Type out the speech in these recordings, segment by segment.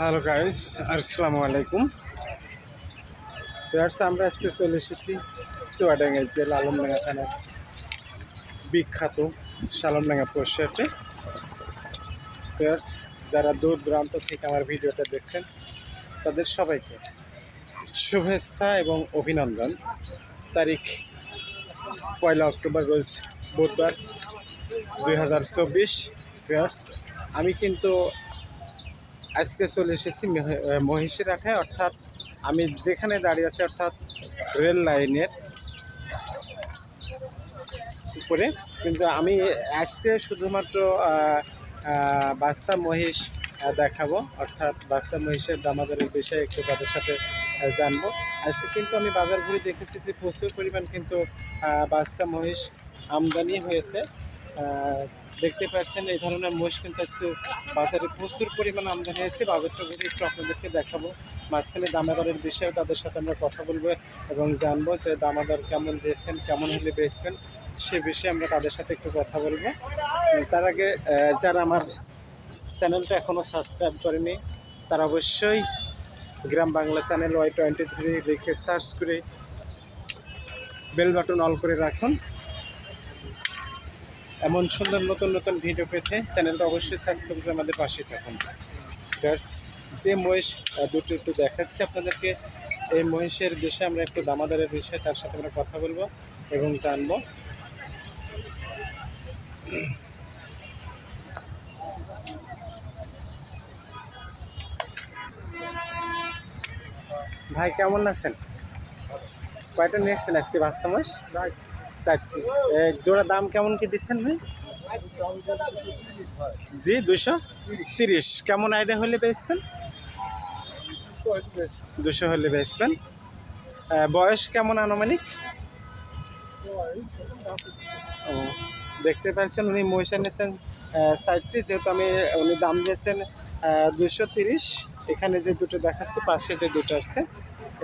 Hello guys আসসালামু আলাইকুম viewers আমরা আজকে চলে এসেছি চুয়াডাঙ্গা জেলা আলমডাঙ্গা থানার বিখ্যাত সালমডাঙ্গা পোস্টারটে ভিউয়ার্স যারা দূর দূরান্ত থেকে আমার ভিডিওটা দেখছেন, তাদের সবাইকে শুভেচ্ছা এবং অভিনন্দন। তারিখ পয়লা অক্টোবর রোজ বুধবার দুই হাজার চব্বিশ। আমি কিন্তু আজকে চলে এসেছি মহিষিরাঠায় অর্থাৎ আমি যেখানে দাঁড়িয়ে আছি, অর্থাৎ রেল লাইনের উপরে। কিন্তু আমি আজকে শুধুমাত্র বাচ্চা মহিষ দেখাবো, অর্থাৎ বাচ্চা মহিষের দামাদারের বিষয়ে একটু তাদের সাথে জানব। আজকে কিন্তু আমি বাজার ঘুরে দেখেছি যে প্রচুর পরিমাণ কিন্তু বাচ্চা মহিষ আমদানি হয়েছে। দেখতে পাচ্ছেন, এই ধরনের মহিষ কিন্তু আজকে বাজারে প্রচুর পরিমাণ আমদানি হয়েছে। বাজারটা একটু আপনাদেরকে দেখাবো, মাঝখানে দামাদারের বিষয়ে তাদের সাথে আমরা কথা বলব এবং জানব যে দামাদার কেমন দিয়েছেন কেমন হলে বেচবেন, সে বিষয়ে আমরা তাদের সাথে একটু কথা বলব। তার আগে যারা আমার চ্যানেলটা এখনও সাবস্ক্রাইব করেনি, তারা অবশ্যই Gram Bangla channel Y twenty three লিখে সার্চ করে বেল বাটন অল করে রাখুন। এমন সুন্দর নতুন নতুন ভিডিও পেতে চ্যানেলটা অবশ্যই সাবস্ক্রাইব করে আমাদের পাশে থাকুন। যে মহিষ দুটো একটু দেখাচ্ছি আপনাদেরকে। এই মহিষের বিষয়ে আমরা একটু দামাদারের বিষয়ে তার সাথে আমরা কথা বলব এবং জানব। ভাই, কেমন আছেন? কয়টা নিয়ে এসছেন আজকে বাচ্চা মহিষ? চারটি জোড়া দাম কেমন কি দিচ্ছেন ভাই? জি দুশো তিরিশ। কেমন আইডিয়া হলে বেচবেন? দুশো হলে বেচবেন। বয়স কেমন আনুমানিক? ও, দেখতে পাচ্ছেন উনি মহিষা নিয়েছেন সাইডটি যেহেতু আমি উনি দাম দিয়েছেন দুশো তিরিশ। এখানে যে দুটো দেখাচ্ছে পাশে যে দুটো আছে।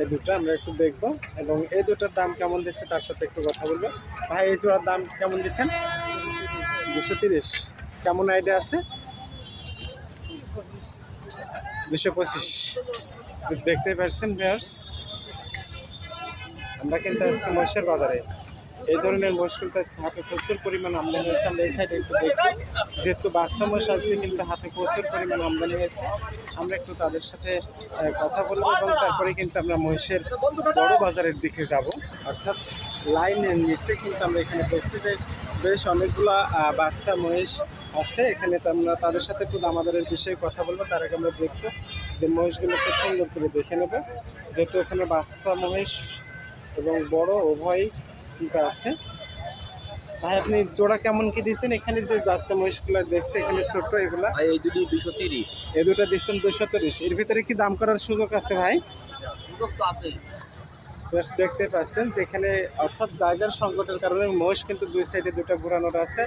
এই দুটো আমরা একটু দেখব, এবং এই দুটার দাম কেমন দিচ্ছে তার সাথে একটু কথা বলব। ভাই, এই জোড়ার দাম কেমন দিচ্ছেন? দুশো তিরিশ। কেমন আইডিয়া আছে? দুশো পঁচিশ। দেখতে পারছেন ভেয়ার্স আমরা কিন্তু আজকে মহিষের বাজারে এই ধরনের আজকে হাতে প্রচুর পরিমাণ আমদানি হয়েছে। আমরা এই সাইডে একটু দেখব। যেহেতু বাচ্চা মহিষ আজকে কিন্তু হাতে প্রচুর পরিমাণ আমদানি হয়েছে। আমরা একটু তাদের সাথে কথা বলব এবং তারপরে কিন্তু আমরা মহিষের বড় বাজারের দিকে যাব। অর্থাৎ লাইনের নিচে কিন্তু আমরা এখানে দেখছি যে বেশ অনেকগুলো বাচ্চা, মহিষ আছে। এখানে আমরা তাদের সাথে একটু দামাদারের বিষয়ে কথা বলব। তার আগে আমরা দেখব যে মহিষগুলো খুব সুন্দর করে দেখে নেব। যেহেতু এখানে বাচ্চা, মহিষ এবং বড় উভয় কিন্তু আছে। ভাই আপনি জোড়া কেমন কি দিচ্ছেন এখানে যে বাচ্চা মহিষগুলো দেখছে এখানে ছোট এগুলা। ভাই এই দুটি দুশো তিরিশ। এই দুটো দিচ্ছেন দুশো তিরিশ। এর ভিতরে কি দাম করার সুযোগ আছে ভাই? সুযোগ তো আছে। দেখতে পাচ্ছেন যেখানে অর্থাৎ জায়গার সংকটের কারণে মহিষ কিন্তু দুই সাইডে দুটো ঘোরানোর আছে।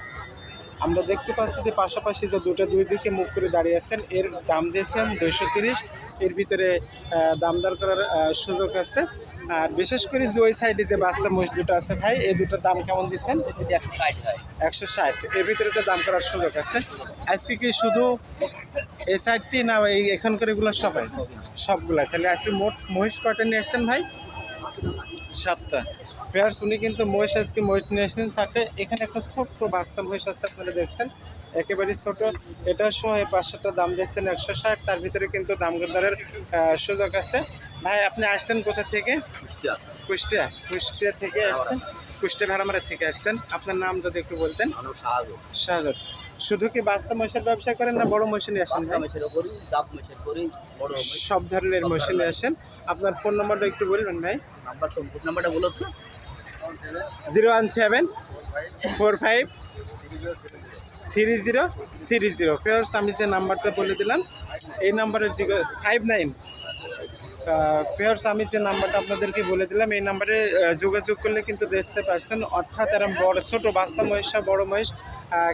আমরা দেখতে পাচ্ছি যে পাশাপাশি যে দুটো দুই দিকে মুখ করে দাঁড়িয়ে আছেন এর দাম দিয়েছেন দুইশো তিরিশ। এর ভিতরে আহ, দাম দর করার সুযোগ আছে। আর বিশেষ করে যে ওই সাইডে যে বাচ্চা মহিষ দুটো আছে ভাই এই দুটোর দাম কেমন দিচ্ছেন? একশো ষাট হয়। একশো ষাট। এর ভিতরে তো দাম করার সুযোগ আছে। আজকে কি শুধু এই সাইডটি না এই এখানকার এগুলো সবাই? সবগুলা। তাহলে আজকে মোট মহিষ কয়টা নিয়ে এসছেন ভাই? সাতটা। পেয়ার্স উনি কিন্তু মহিষ আজকে মহিষ নিয়ে এসেছেন চারটে এখানে একটা ছোট্ট বাচ্চা মহিষ আছে আপনারা দেখছেন। একেবারে ছোট। এটা সহ এই পাঁচশোটা দাম দিচ্ছেন একশো ষাট তার ভিতরে কিন্তু দাম দরের সুযোগ আছে। ভাই আপনি আসছেন কোথা থেকে? কুষ্টিয়া। কুষ্টিয়া। কুষ্টিয়া থেকে আসছেন? কুষ্টিয়া ভেড়ামারা থেকে আসছেন। আপনার নাম যদি একটু বলতেন। শাহজাদ শুধু কি বাচ্চা মহিষের ব্যবসা করেন না বড় মহিষ নিয়ে আসেন মেশের সব ধরনের মহিষ নিয়ে আসেন। আপনার ফোন নম্বরটা একটু বলবেন ভাই। নাম্বারটা বলো তো। Zero one seven four five three zero three zero. Fairs আমি যে নাম্বারটা বলে দিলাম, এই নাম্বারে ফাইভ নাইন ফেয়ার্স আমি যে নাম্বারটা আপনাদেরকে বলে দিলাম, এই নাম্বারে যোগাযোগ করলে কিন্তু দেখতে পারছেন, অর্থাৎ এরম বড়, ছোটো বাচ্চা মহিষা, বড় মহিষ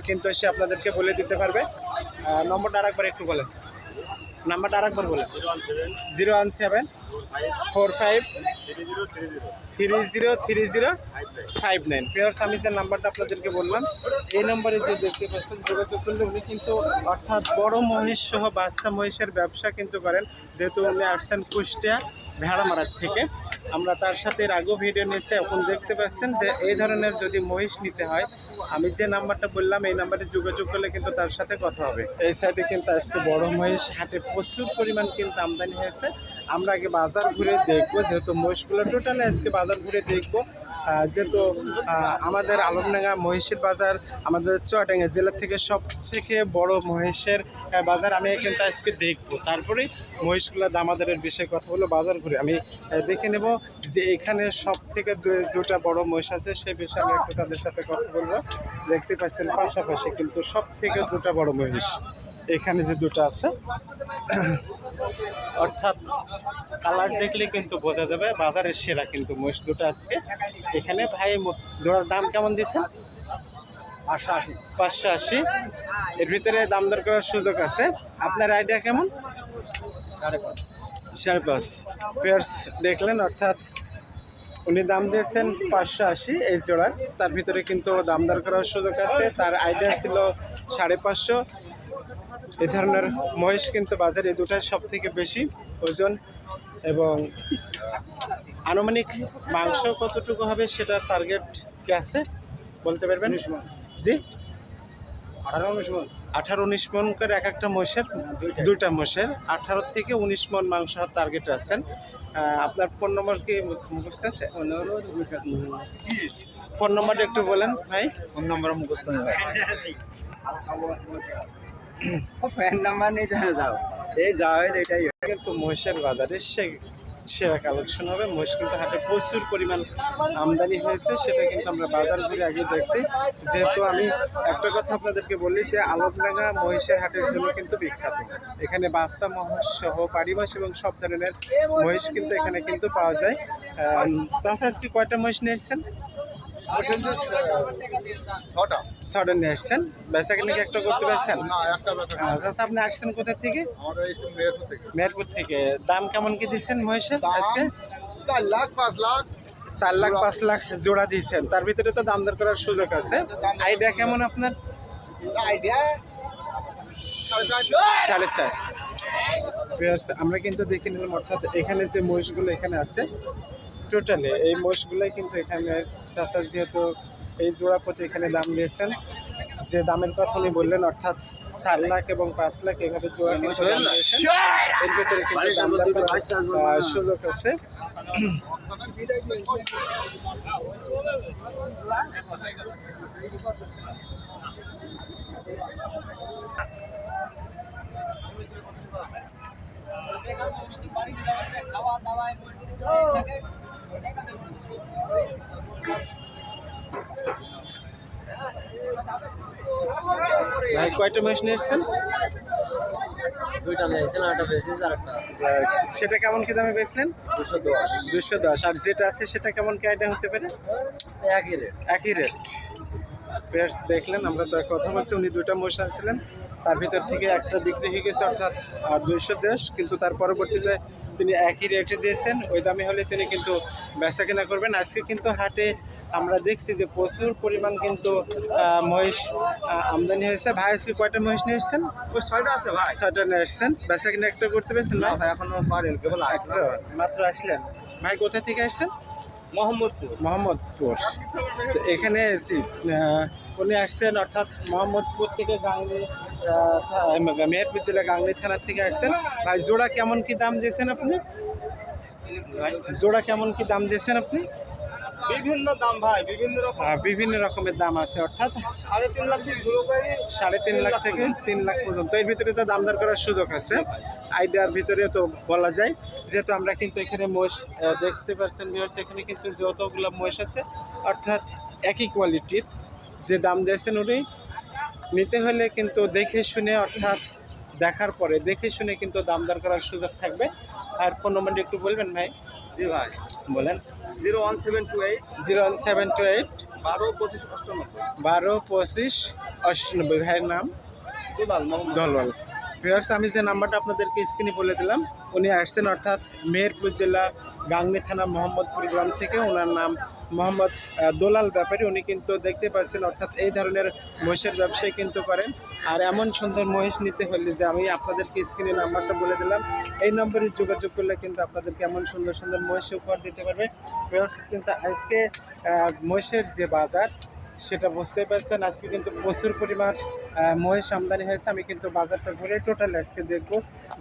কিন্তু সে আপনাদেরকে বলে দিতে পারবে। নম্বরটা আরেকবার একটু বলেন। নাম্বারটা আরেকবার বলে zero one seven. Four five. Three zero three zero. Five nine. প্রিয়র্স আমি যে নাম্বারটা আপনাদেরকে বললাম এই নম্বরে যে দেখতে পাচ্ছেন যোগাযোগ করলে উনি কিন্তু অর্থাৎ বড় মহিষ সহ বাচ্চা মহিষের ব্যবসা কিন্তু করেন। যেহেতু উনি আসছেন কুষ্টিয়া ভেড়ামারার থেকে। আমরা তার সাথে আগেও ভিডিও নিয়েছি, এখন দেখতে পাচ্ছেন যে এই ধরনের যদি মহিষ নিতে হয়, আমি যে নাম্বারটা বললাম, এই নাম্বারে যোগাযোগ করলে কিন্তু তার সাথে কথা হবে। এই সাইডে কিন্তু আজকে বড় মহিষ, হাটে প্রচুর পরিমাণ কিন্তু আমদানি হয়েছে। আমরা আগে বাজার ঘুরে দেখব, যেহেতু মহিষগুলো টোটালি আজকে বাজার ঘুরে দেখব। যেহেতু আমাদের আলমডাঙ্গা মহিষের বাজার আমাদের চুয়াডাঙ্গা জেলা থেকে সব থেকে বড় মহিষের বাজার, আমি কিন্তু আজকে দেখব। তারপরে মহিষগুলো দামাদারের বিষয়ে কথা বলে বাজার ঘুরে। আমি দেখে নেব যে এখানে সব থেকে দুটা বড় মহিষ আছে সে বিষয়ে আমি একটু তাদের সাথে কথা বলব। দেখতে পাচ্ছেন পাশাপাশি কিন্তু সব থেকে দুটা বড় মহিষ। এখানে যে দুটো আছে অর্থাৎ কালার দেখলে কিন্তু বোঝা যাবে বাজারের সেরা কিন্তু মহিষ দুটো আজকে। এখানে ভাই জোড়ার দাম কেমন দিচ্ছেন? পাঁচশো আশি। পাঁচশো আশি। এর ভিতরে দাম দর করার সুযোগ আছে। আপনার আইডিয়া কেমন? সাড়ে পাঁচ। পেয়ার্স দেখলেন অর্থাৎ উনি দাম দিয়েছেন পাঁচশো আশি এই জোড়ার। তার ভিতরে কিন্তু দাম দর করার সুযোগ আছে। তার আইডিয়া ছিল সাড়ে পাঁচশো। এই ধরনের মহিষ কিন্তু বাজারে এই দুটাই সব থেকে বেশি ওজন এবং আনুমানিক মাংস কতটুকু হবে সেটা টার্গেট কি আছে বলতে পারবেন? জি? আঠারো উনিশ মন। আঠারো উনিশ মন করে এক একটা মহিষের দুইটা। মহিষের আঠারো থেকে উনিশ মন মাংস টার্গেট আছেন। আপনার ফোন নম্বর কি মুখস্থ আছে? ফোন নম্বরটা একটু বলেন ভাই। ফোন নম্বর মুখস্থ নেই ফ্যান নাম্বার জানা যাও। এই যাও এটাই। কিন্তু মহিষের বাজারে সে সেরা কালেকশন হবে। মহিষ কিন্তু হাটে প্রচুর পরিমাণ আমদানি হয়েছে, সেটা কিন্তু আমরা বাজার ঘুরে আগে দেখছি। যেহেতু আমি একটা কথা আপনাদেরকে বলি যে আলোকডাঙ্গা মহিষের হাটের জন্য কিন্তু বিখ্যাত। এখানে বাচ্চা মহিষ সহ পাড়ি মাস এবং সব ধরনের মহিষ কিন্তু এখানে কিন্তু পাওয়া যায়। চাষা আজকে কয়টা মহিষ নিয়ে এসছেন ছটা। ছটা নিয়ে এসছেন বেচা কিনে একটা করতে পারছেন? না একটা বেচা চাষা আপনি আসছেন কোথা থেকে? মেহেরপুর থেকে। দাম কেমন কি দিচ্ছেন আজকে? চার লাখ পাঁচ লাখ। চার লাখ পাঁচ লাখ জোড়া দিয়েছেন তার ভিতরে তো দাম দর করার সুযোগ আছে। আইডিয়া কেমন আপনার? আইডিয়া? সাড়ে চার। আমরা কিন্তু দেখে নিলাম অর্থাৎ এখানে যে মহিষগুলো এখানে আছে টোটালি এই মহিষগুলোই কিন্তু এখানে চাষার যেহেতু এই জোড়া প্রতি এখানে দাম দিয়েছেন যে দামের কথা উনি বললেন অর্থাৎ চার লাখ এবং পাঁচ লাখ এভাবে জোড়া কিন্তু দাম দিয়েছেন। এর ভিতরে কিন্তু দাম আহ, সুযোগ আছে। ভাই কয়টা মহিষ নিয়ে এসছেন দুইটা একটা আর একটা সেটা কেমন কি দামে বেচলেন? দুশো দশ। দুশো দশ। আর যেটা আছে সেটা কেমন কি আইডিয়া হতে পারে? একই রেট একই রেট পেয়ার্স দেখলেন আমরা তো কথা বলছি উনি দুইটা মহিষ আনছিলেন। তার ভিতর থেকে একটা বিক্রি হয়ে গেছে অর্থাৎ দুইশো দেশ। কিন্তু তার পরবর্তীতে তিনি একই রেটে দিয়েছেন। ওই দামে হলে তিনি কিন্তু বেচা কেনা করবেন। আজকে কিন্তু হাটে আমরা দেখছি যে প্রচুর পরিমাণ কিন্তু মহিষ আমদানি হয়েছে। ভাই আজকে কয়টা মহিষ নিয়ে এসছেন? ওই ছয়টা আছে ভাই। ছয়টা নিয়ে এসছেন। বেচা কিনা একটা করতে পেরেছেন না ভাই? এখনও পারেন কেবল মাত্র আসলেন। ভাই কোথা থেকে আসছেন? মোহাম্মদপুর। মোহাম্মদপুর। এখানে উনি আসছেন অর্থাৎ মোহাম্মদপুর থেকে আহ, মেহেরপুর জেলা গাংলি থানা থেকে আসছেন। ভাই জোড়া কেমন কি দাম দিয়েছেন আপনি? জোড়া কেমন কি দাম দিয়েছেন আপনি? বিভিন্ন দাম ভাই বিভিন্ন রকম। বিভিন্ন রকমের দাম আছে অর্থাৎ সাড়ে তিন লাখ থেকে শুরু করে সাড়ে তিন লাখ থেকে তিন লাখ পর্যন্ত। এর ভিতরে তো দাম দর করার সুযোগ আছে। আইডিয়ার ভিতরে তো বলা যায়। যেহেতু আমরা কিন্তু এখানে মোষ দেখতে পারছেন ভিউয়ার্স এখানে কিন্তু যতগুলো মোষ আছে অর্থাৎ একই কোয়ালিটির যে দাম দিয়েছেন উনি নিতে হলে কিন্তু দেখে শুনে অর্থাৎ দেখার পরে দেখে শুনে কিন্তু দাম দর করার সুযোগ থাকবে। আর ফোন নম্বরটি একটু বলবেন ভাই? জি ভাই। বলেন। Zero one seven two eight. Zero one seven two eight. বারো পঁচিশ অষ্টানব্বই। বারো পঁচিশ অষ্টানব্বই। ভাইয়ের নাম? দুলাল মোহাম্মদ আমি যে নাম্বারটা আপনাদেরকে স্ক্রিনে বলে দিলাম উনি আসছেন অর্থাৎ মেহেরপুর জেলা গাংনি থানা মোহাম্মদপুর গ্রাম থেকে। ওনার নাম মোহাম্মদ দোলাল ব্যাপারী। উনি কিন্তু দেখতে পাচ্ছেন অর্থাৎ এই ধরনের মহিষের ব্যবসায় কিন্তু করেন। আর এমন সুন্দর মহিষ নিতে হলে যে আমি আপনাদেরকে স্ক্রিনে নাম্বারটা বলে দিলাম এই নম্বরে যোগাযোগ করলে কিন্তু আপনাদেরকে এমন সুন্দর সুন্দর মহিষ উপহার দিতে পারবে। ভিউয়ার্স কিন্তু আজকে মহিষের যে বাজার সেটা বুঝতে পারছেন। আজকে কিন্তু প্রচুর পরিমাণ মহিষ আমদানি হয়েছে। আমি কিন্তু বাজারটা ঘুরে টোটাল আজকে দেখব।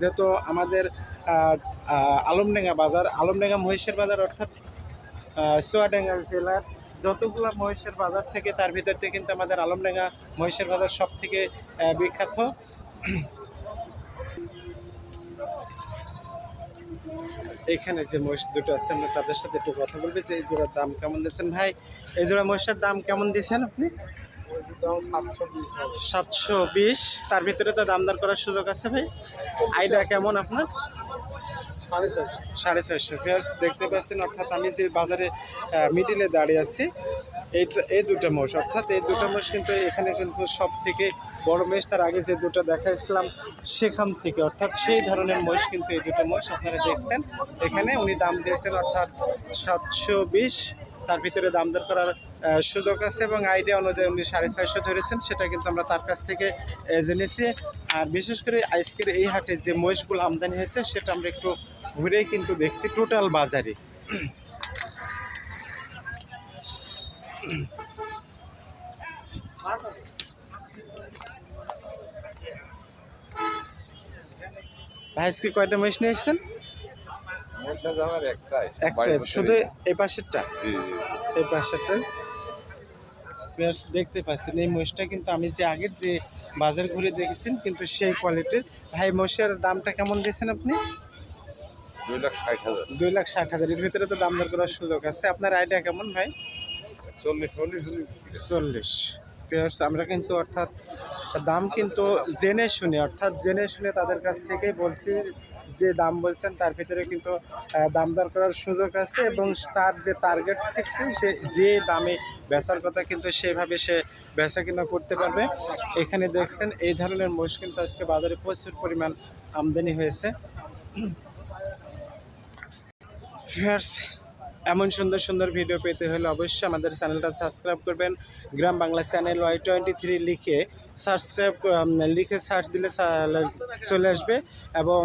যেহেতু আমাদের আলমডাঙ্গা বাজার আলমডাঙ্গা মহিষের বাজার অর্থাৎ আহ, চুয়াডাঙ্গা জেলার যতগুলো মহিষের বাজার থেকে তার ভিতর থেকে কিন্তু আমাদের আলমডাঙ্গা মহিষের বাজার সব থেকে বিখ্যাত। এখানে যে মহিষ দুটো আছে, আমরা তাদের সাথে একটু কথা বলবি যে এই জোড়ার দাম কেমন দিচ্ছেন ভাই? এই জোড়া মহিষের দাম কেমন দিচ্ছেন আপনি? সাতশো বিশ। তার ভিতরে তো দাম দর করার সুযোগ আছে ভাই। আইডিয়া কেমন আপনার? সাড়ে চারশো ফেয়ার্স দেখতে পাচ্ছেন, অর্থাৎ আমি যে বাজারে মিডিলে দাঁড়িয়ে আছি এই এই দুটো মোষ অর্থাৎ এই দুটো মোষ কিন্তু এখানে কিন্তু সব থেকে বড় মেষ তার আগে যে দুটো দেখাইছিলাম সেখান থেকে অর্থাৎ সেই ধরনের মহিষ কিন্তু এই দুটো মোষ আপনারা দেখছেন। এখানে উনি দাম দিয়েছেন অর্থাৎ সাতশো বিশ তার ভিতরে দাম দর করার সুযোগ আছে এবং আইডিয়া অনুযায়ী উনি সাড়ে ছয়শো ধরেছেন সেটা কিন্তু আমরা তার কাছ থেকে জেনেছি। আর বিশেষ করে আজকের এই হাটে যে মহিষগুলো আমদানি হয়েছে সেটা আমরা একটু ঘুরেই কিন্তু দেখছি টোটাল বাজারে। ভাই আজকে কয়টা মহিষ নিয়ে এসেছেন শুধু এই পাশেরটা? এই পাশেরটা? দেখতে পাচ্ছেন এই মহিষটা কিন্তু আমি যে আগের যে বাজার ঘুরে দেখেছেন কিন্তু সেই কোয়ালিটির ভাই মহিষের দামটা কেমন দিয়েছেন আপনি? দুই লাখ ষাট হাজার। হাজারের ভিতরে তো দাম দর করার সুযোগ আছে। আপনার আইডিয়া কেমন ভাই? চল্লিশ চল্লিশ চল্লিশ। আমরা কিন্তু অর্থাৎ দাম কিন্তু জেনে শুনে, অর্থাৎ জেনে শুনে তাদের কাছ থেকে বলছি যে দাম বলছেন, তার ভিতরে কিন্তু দাম দর করার সুযোগ আছে এবং তার যে টার্গেট ফিক্সে সে যে দামে বেচার কথা কিন্তু সেভাবে সে বেচা কিনা করতে পারবে। এখানে দেখছেন, এই ধরনের মোষ কিন্তু আজকে বাজারে প্রচুর পরিমাণ আমদানি হয়েছে। এমন সুন্দর সুন্দর ভিডিও পেতে হলে অবশ্যই আমাদের চ্যানেলটা সাবস্ক্রাইব করবেন। Gram Bangla channel Y twenty three লিখে সাবস্ক্রাইব লিখে সার্চ দিলে চলে আসবে এবং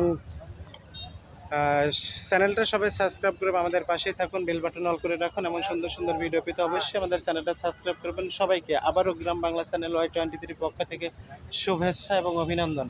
চ্যানেলটা সবাই সাবস্ক্রাইব করবে আমাদের পাশেই থাকুন বেল বাটন অল করে রাখুন এমন সুন্দর সুন্দর ভিডিও পেতে অবশ্যই আমাদের চ্যানেলটা সাবস্ক্রাইব করবেন। সবাইকে আবারও Gram Bangla channel Y twenty three পক্ষ থেকে শুভেচ্ছা এবং অভিনন্দন।